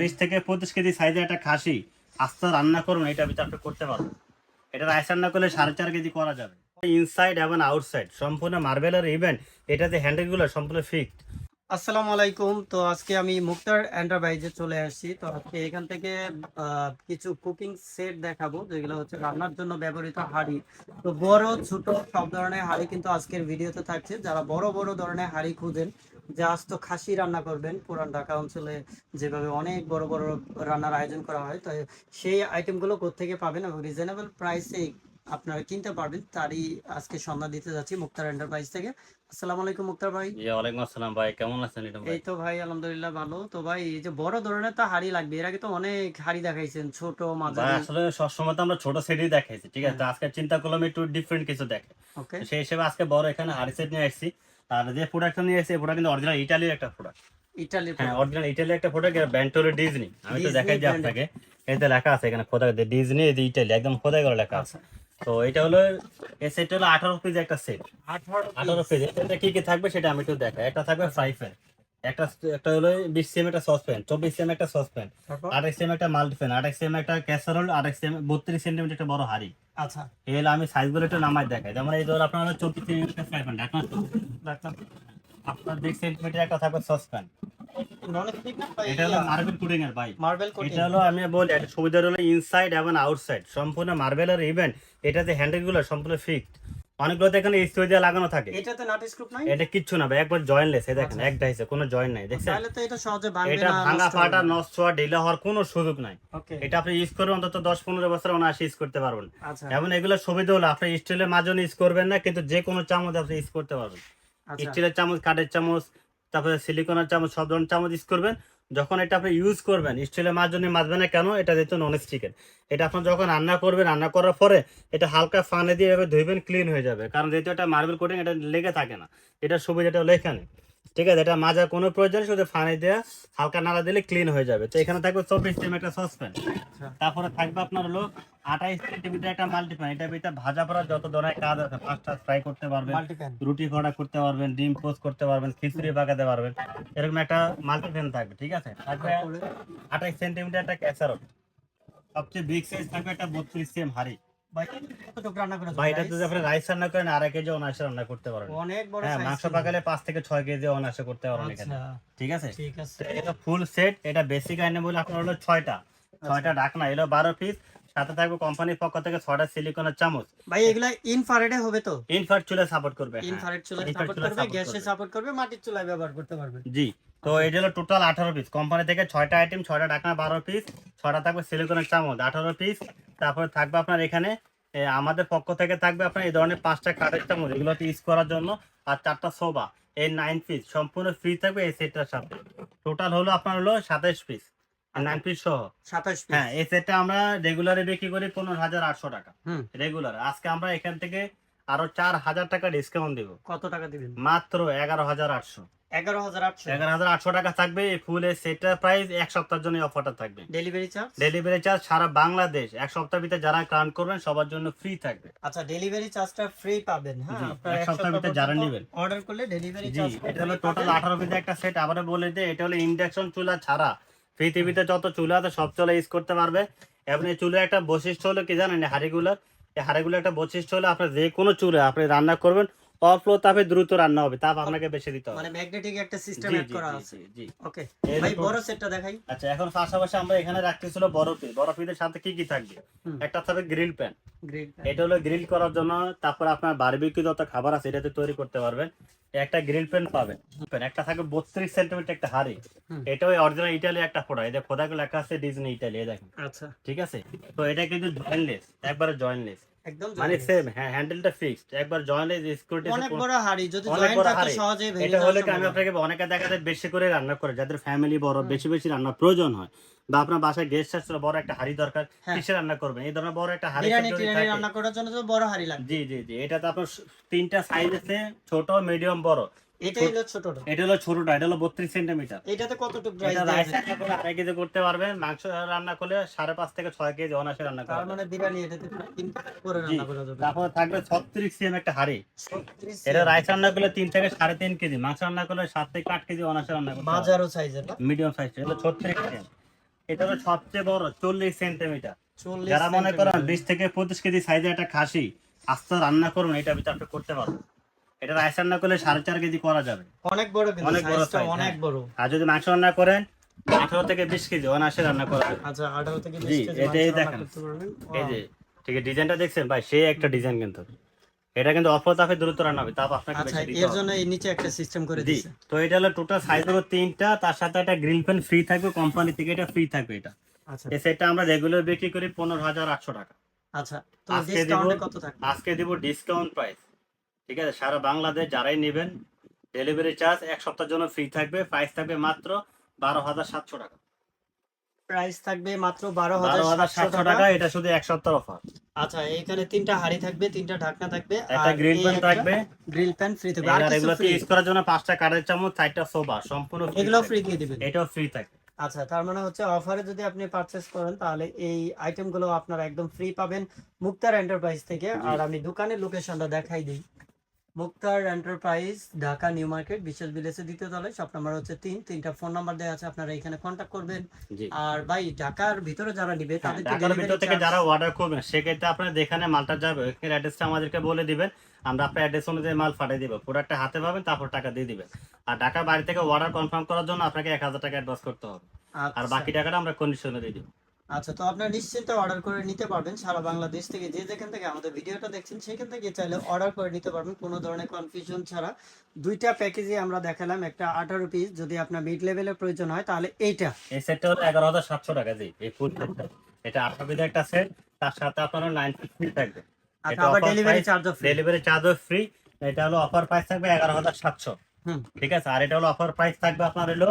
বিশ থেকে পঁচিশ কেজি সাইজের একটা খাসি, আস্তে রান্না করুন এটা ভিতরে আপনি করতে পারবেন এটা রাইস রান্না করলে সাড়ে চার কেজি করা যাবে। ইনসাইড এবং আউটসাইড সম্পূর্ণ মার্বেলের ইভেন্ট এটাতে হ্যান্ডেলগুলো সম্পূর্ণ ফিক্সড আসসালামু আলাইকুম। তো আজকে আমি মুক্তার এন্টারপ্রাইজে চলে আসছি। তো আজকে এখান থেকে কিছু কুকিং সেট দেখাবো, যেগুলো হচ্ছে রান্নার জন্য ব্যবহৃত হাঁড়ি। তো বড়, ছোট, সব ধরনের হাঁড়ি কিন্তু আজকের ভিডিওতে থাকছে। যারা বড় বড় ধরনের হাঁড়ি খুঁজেন যে আজ তো খাসি রান্না করবেন পুরান ঢাকা অঞ্চলে যেভাবে অনেক বড় বড় রান্নার আয়োজন করা হয় তো সেই আইটেমগুলো কোত্থেকে পাবেন এবং রিজনেবল প্রাইসে আপনারা কিনতে পারবেন। তারই আজকে সন্ধান দিতে যাচ্ছি মুক্তার এন্টারপ্রাইজ থেকে। আসসালামু আলাইকুম মুক্তার ভাই। ওয়ালাইকুম আসসালাম ভাই কেমন আছেন এই তো ভাই আলহামদুলিল্লাহ ভালো। তো ভাই এই যে বড় ধরনের তো হাড়ি লাগবে এর আগে তো অনেক হাড়ি দেখাইছেন ছোট মাঝারি। আসলে সবসময় তো আমরা ছোট সেটই দেখাইছি ঠিক আছে? তো আজকে চিন্তা করলাম একটু ডিফারেন্ট কিছু দেখে। ওকে সেই হিসেবে আজকে বড় এখানে হাড়ি সেট নিয়ে আসছি। আর যে প্রোডাক্টটা নিয়ে এসেছে প্রোডাক্ট কিন্তু অরিজিনাল ইটালির একটা প্রোডাক্ট ইটালি হ্যাঁ অরিজিনাল ইটালির একটা প্রোডাক্ট ব্যান্টোরে ডিজনি আমি তো দেখাই যে। আপনাকে। এতে লেখা আছে এখানে খোদা ডিজনি এই ইটালি একদম খোদাই করে লেখা আছে। তো এটা হলো এই সেট হলো আঠারো পিস একটা সেট আঠারো আঠারো পিস এটা কি কি থাকবে সেটা আমি একটু দেখাই। একটা থাকবে ফ্রাই একটা একটা হলো বিশ সিএম একটা সসপ্যান চব্বিশ সিএম একটা সসপ্যান তারপর? আঠাশ সিএম একটা মাল্টিপ্যান আঠাশ সিএম একটা ক্যাসারোল আঠাশ সিএম বত্রিশ সেন্টিমিটার একটা বড় হাড়ি। আচ্ছা। এই হলো আমি সাইজগুলো একটু নামাই দেখাই। যেমন এই ধরো আপনার হলো চব্বিশ সেন্টিমিটার ফ্রাই প্যান আপনার বিশ সেন্টিমিটার একটা থাকবে সসপ্যান এটা হলো মার্বেল কুডিং এর ভাই। মার্বেল কোটিং এটা হলো আমি বলি একটা সুবিধা হলো ইনসাইড এবং আউটসাইড সম্পূর্ণ মার্বেলের ইভেন্ট এটাতে হ্যান্ডেলগুলো সম্পূর্ণ ফিক্সড লাগানো থাকে। এটাতে নাট স্ক্রুপ নাই? এটা কিচ্ছু না ভাই একবার জয়েন্টলেস এই দেখেন আচ্ছা। এক কোনো জয়েন্ট নাই দেখছেন? তাহলে তো এটা সহজে ভাঙবে এটা ভাঙা ফাটা নষ্ট হওয়া ঢিলা হওয়ার কোনো সুযোগ নাই। এটা আপনি ইউজ করবেন অন্তত দশ পনেরো বছর অনায়াসে ইউজ করতে পারবেন। আচ্ছা। এমন এগুলো সুবিধা হলো আপনি স্টিলের মাজন ইউজ করবেন না কিন্তু যে কোনো চামচ আপনি ইউজ করতে পারবেন। আচ্ছা। স্টিলের চামচ কাঠের চামচ তারপরে সিলিকনের চামচ সব ধরনের চামচ ইউজ করবেন। যখন এটা আপনি ইউজ করবেন স্টিলের জন্য মাজবে না কেন, এটা যেহেতু নন স্টিকের এটা আপনি যখন রান্না করবেন, রান্না করার পরে এটা হালকা ফানে দিয়ে এভাবে ধুইবেন ক্লিন হয়ে যাবে। কারণ যেহেতু এটা মার্বেল কোটিং এটা লেগে থাকে না। এটা সুবিধাটা লেখা এখানে ঠিক আছে এটা মাজার কোনো প্রয়োজন শুধু ফানে দিয়ে হালকা নাড়া দিলে ক্লিন হয়ে যাবে। তো এখানে থাকবে চব্বিশ সিম একটা সসপ্যান আচ্ছা। তারপরে থাকবে আপনার হলো আঠাইশ সেন্টিমিটার একটা মাল্টিপ্যান এটা ভিতরে ভাজা পড়া যত ধরনের কাজ আছে পাঁচটা ফ্রাই করতে পারবেন রুটি কড়া করতে পারবেন ডিম পোস্ট করতে পারবেন খিচুড়ি পাকাতে পারবেন এরকম একটা মাল্টিপ্যান থাকবে ঠিক আছে? থাকবে আঠাইশ সেন্টিমিটার একটা ক্যাসারো সবচেয়ে বিগ সাইজ থাকবে একটা বত্রিশ সিএম হাড়ি। রাইস রান্না করেন আড়াই কেজি অনায়াসে রান্না করতে পারবেন অনেক বড় হ্যাঁ মাংস পাকালে পাঁচ থেকে ছয় কেজি অনায়াসে করতে এখানে আচ্ছা। ঠিক আছে? ঠিক আছে। এটা ফুল সেট এটা বেসিক আইনে বলে আপনার হলো ছয়টা। ছয়টা ঢাকনা এলো বারো পিস সাথে থাকবে কোম্পানির পক্ষ থেকে ছয়টা সিলিকনের চামচ। ভাই এগুলা ইনফ্রারেডে হবে তো? চুলে সাপোর্ট করবে হ্যাঁ। ইনফ্রারেড সাপোর্ট করবে গ্যাসে সাপোর্ট করবে মাটির চুলায় ব্যবহার করতে পারবে। জি তো এটা হলো টোটাল আঠারো পিস কোম্পানি থেকে ছয়টা আইটেম ছয়টা ঢাকনা বারো পিস ছয়টা থাকবে সিলিকনের চামচ আঠারো পিস তারপরে থাকবে আপনার এখানে আমাদের পক্ষ থেকে থাকবে আপনার এই ধরনের পাঁচটা কাঠের চামচ এগুলো ইউজ করার জন্য আর চারটা সোবা এই নাইন পিস সম্পূর্ণ ফ্রি থাকবে এই সেটটার সাথে। টোটাল হলো আপনার হলো সাতাইশ পিস নাইন পিস সহ। 27 পিস হ্যাঁ এই সেটটা আমরা রেগুলারে বিক্রি করি পনেরো হাজার আটশো টাকা। হুম। রেগুলার আজকে আমরা এখান থেকে আরও চার হাজার টাকা ডিসকাউন্ট দিব। কত টাকা দিবেন? মাত্র এগারো হাজার আটশো। এগারো হাজার আটশো। এগারো হাজার আটশো টাকা থাকবে এই ফুলের সেটটার প্রাইস এক সপ্তাহের জন্য অফারটা থাকবে। ডেলিভারি চার্জ ডেলিভারি চার্জ সারা বাংলাদেশ এক সপ্তাহ ভিতরে যারা ক্লান করবেন সবার জন্য ফ্রি থাকবে। আচ্ছা ডেলিভারি চার্জটা ফ্রি পাবেন হ্যাঁ? এক এক ভিতরে যারা নিবেন। অর্ডার করলে ডেলিভারি চার্জ এটা হলো টোটাল আঠারো পিসের একটা সেট আবার বলে দিই এটা হলো ইন্ডাকশন চুলা ছাড়া। পৃথিবীতে যত চুলা আছে সব চুলা ইউজ করতে পারবে। এবং এই চুলার একটা বৈশিষ্ট্য হলো কি জানেন হাঁড়িগুলোর এই হাঁড়িগুলোর একটা বৈশিষ্ট্য হলো আপনার যে কোনো চুলা আপনি রান্না করবেন অফ্লো তাপে দ্রুত রান্না হবে তাপ আপনাকে বেশি দিতে হবে। মানে ম্যাগনেটিক একটা সিস্টেম অ্যাড করা আছে। জি ওকে ভাই বড় সেটটা দেখাই। আচ্ছা এখন পাশাপাশি আমরা এখানে রাখতেছিল পিস বড় সাথে কি কি থাকবে? একটা থাকবে গ্রিল প্যান এটা হলো গ্রিল করার জন্য তারপর আপনার বারবিকিউ যত খাবার আছে এটাতে তৈরি করতে পারবেন। একটা গ্রিল প্যান পাবেন। একটা থাকবে বত্রিশ সেন্টিমিটার একটা হাড়ি। এটা ওই অরিজিনাল ইটালি একটা ফোটা। এই যে খোদাগুলো লেখা আছে ডিজনি ইটালি দেখেন। আচ্ছা। ঠিক আছে? তো এটা কিন্তু জয়েন্টলেস একবারে জয়েন্টলেস একদম মানে সেম হ্যাঁ হ্যান্ডেলটা ফিক্সড একবার জয়েন্টলেস সিকিউরিটি অনেক বড় হাড়ি যদি জয়েন্ট থাকে হাঁড়ি। ভেঙে এটা যাওয়ার কি আমি আপনাকে অনেকে দেখা যায় বেশি করে রান্না করে যাদের ফ্যামিলি বড় বেশি বেশি রান্না প্রয়োজন হয়। বা আপনার বাসায় গেস্ট আসলে বড় একটা হাড়ি দরকার হ্যাঁ। কিসে রান্না করবেন? এই ধরনের বড় একটা হাড়ি রান্না করার জন্য তো বড় হাড়ি লাগবে। জি জি জি এটা তো আপনার তিনটা সাইজ আছে ছোট মিডিয়াম বড়। এটাই হলো ছোটটা। এটা হলো ছোটটা এটা হলো বত্রিশ সেন্টিমিটার। এটাতে কতটুকু প্রাইস এটা রাইস রান্না করলে আড়াই কেজি করতে পারবেন মাংস রান্না করলে সাড়ে পাঁচ থেকে ছয় কেজি অনাসে রান্না তার মানে বিরিয়ানি এটাতে তিন করে রান্না করা যাবে। তারপর থাকবে ছত্রিশ সিএম একটা হাড়ি। এটা রাইস রান্না করলে তিন থেকে সাড়ে তিন কেজি মাংস রান্না করলে সাত থেকে আট কেজি অনাসে রান্না করতে মাঝারো সাইজের মিডিয়াম সাইজ এটা হলো সবচেয়ে বড় চল্লিশ সেন্টিমিটার। যারা মনে করেন সেন্টিমিটার। বিশ থেকে পঁচিশ কেজি সাইজের একটা খাসি আস্তে রান্না করুন এটা আপনি করতে পারবেন। এটা রাইস রান্না করলে সাড়ে চার কেজি করা যাবে। অনেক বড় অনেক বড় অনেক হ্যাঁ। বড়। আর যদি মাংস রান্না করেন আঠারো থেকে বিশ কেজি অনায়াসে রান্না করা যাবে। আচ্ছা আঠারো থেকে জি, এটাই দেখেন। এই যে ঠিক আছে ডিজাইনটা দেখছেন? ভাই সেই একটা ডিজাইন কিন্তু। এটা কিন্তু অল্প তাপে দ্রুত রান্না হবে তাপ আপনাকে আচ্ছা এর জন্য এই নিচে একটা সিস্টেম করে দিয়েছে তো এটা হলো টোটাল সাইজ হলো তিনটা তার সাথে একটা গ্রিল ফ্রি থাকবে কোম্পানি থেকে এটা ফ্রি থাকবে এটা। আচ্ছা। এই সেটটা আমরা রেগুলার বিক্রি করি পনেরো হাজার আটশো টাকা। আচ্ছা তো ডিসকাউন্টে কত থাকবে? আজকে দিব ডিসকাউন্ট প্রাইস ঠিক আছে? সারা বাংলাদেশ যারাই নেবেন ডেলিভারি চার্জ এক সপ্তাহের জন্য ফ্রি থাকবে। প্রাইস থাকবে মাত্র বারো হাজার সাতশো টাকা। প্রাইস থাকবে মাত্র বারো হাজার সাতশো টাকা। এটা শুধু এক সপ্তাহ অফার আচ্ছা এখানে তিনটা হাড়ি থাকবে তিনটা ঢাকনা থাকবে একটা গ্রিল প্যান থাকবে। গ্রিল প্যান ফ্রি থাকবে আর এগুলো ইউজ করার জন্য পাঁচটা কাঠের চামচ চারটা সোবা সম্পূর্ণ এগুলো ফ্রি দিয়ে দিবেন। এটাও ফ্রি থাকবে। আচ্ছা তার মানে হচ্ছে অফারে যদি আপনি পারচেস করেন তাহলে এই আইটেমগুলো আপনারা একদম ফ্রি পাবেন মুক্তার এন্টারপ্রাইজ থেকে। আর আমি দোকানের লোকেশনটা দেখাই দিই। Muktar enterprise Dhaka new market বিশেষ বিলেসে দ্বিতীয় তলায় শপ নাম্বার হচ্ছে তিন। তিনটা ফোন নাম্বার দেওয়া আছে আপনারা এখানে কন্ট্যাক্ট করবেন। আর ভাই ঢাকার ভিতরে যারা নিবে হ্যাঁ, ঢাকার ভিতর থেকে যারা অর্ডার করবেন সেক্ষেত্রে আপনার যেখানে মালটা যাবে ওইখানে অ্যাড্রেসটা আমাদেরকে বলে দিবেন। আমরা আপনার অ্যাড্রেস অনুযায়ী মাল পাঠিয়ে দিব। প্রোডাক্টটা হাতে পাবেন তারপর টাকা দিয়ে দিবেন। আর ঢাকা বাড়ি থেকে অর্ডার কনফার্ম করার জন্য আপনাকে এক হাজার টাকা অ্যাডভান্স করতে হবে। আর আচ্ছা। বাকি টাকাটা আমরা কন্ডিশনে দিয়ে দিব। আচ্ছা তো আপনারা নিশ্চিন্তে অর্ডার করে নিতে পারবেন সারা বাংলাদেশ থেকে। যে যেখান থেকে আমাদের ভিডিওটা দেখছেন সেখান থেকে চাইলে অর্ডার করে নিতে পারবেন। কোনো ধরনের কনফিউশন ছাড়া। দুইটা প্যাকেজে আমরা দেখালাম একটা আঠারো পিস যদি আপনার মিড লেভেলের প্রয়োজন হয় তাহলে এইটা। এই সেটটা হলো এগারো হাজার সাতশো টাকা জি এই ফুল সেটটা এটা আঠারো পিসের একটা সেট তার সাথে আপনার নাইন ফ্রি থাকবে। আচ্ছা আবার ডেলিভারি চার্জও ফ্রি ডেলিভারি চার্জও ফ্রি এটা হলো অফার প্রাইস থাকবে এগারো হাজার সাতশো। হুম। ঠিক আছে? আর এটা হলো অফার প্রাইস থাকবে আপনার হলো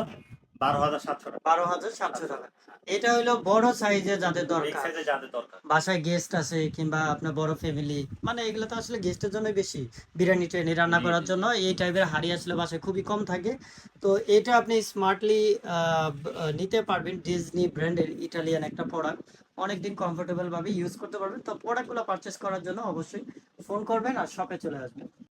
বারো হাজার সাতশো টাকা। বারো হাজার সাতশো টাকা। এটা হলো বড় সাইজে যাদের দরকার। সাইজে যাদের দরকার। বাসায় গেস্ট আছে কিংবা আপনার বড় ফ্যামিলি মানে এগুলো তো আসলে গেস্টের জন্য বেশি। বিরিয়ানি টিরিয়ানি রান্না করার জন্য এই টাইপের হাড়ি আসলে বাসায় খুবই কম থাকে। তো এটা আপনি স্মার্টলি নিতে পারবেন। ডিজনি ব্র্যান্ডের ইটালিয়ান একটা প্রোডাক্ট অনেকদিন কমফোর্টেবল ভাবে ইউজ করতে পারবেন। তো প্রোডাক্টগুলো পারচেস করার জন্য অবশ্যই ফোন করবেন আর শপে চলে আসবেন।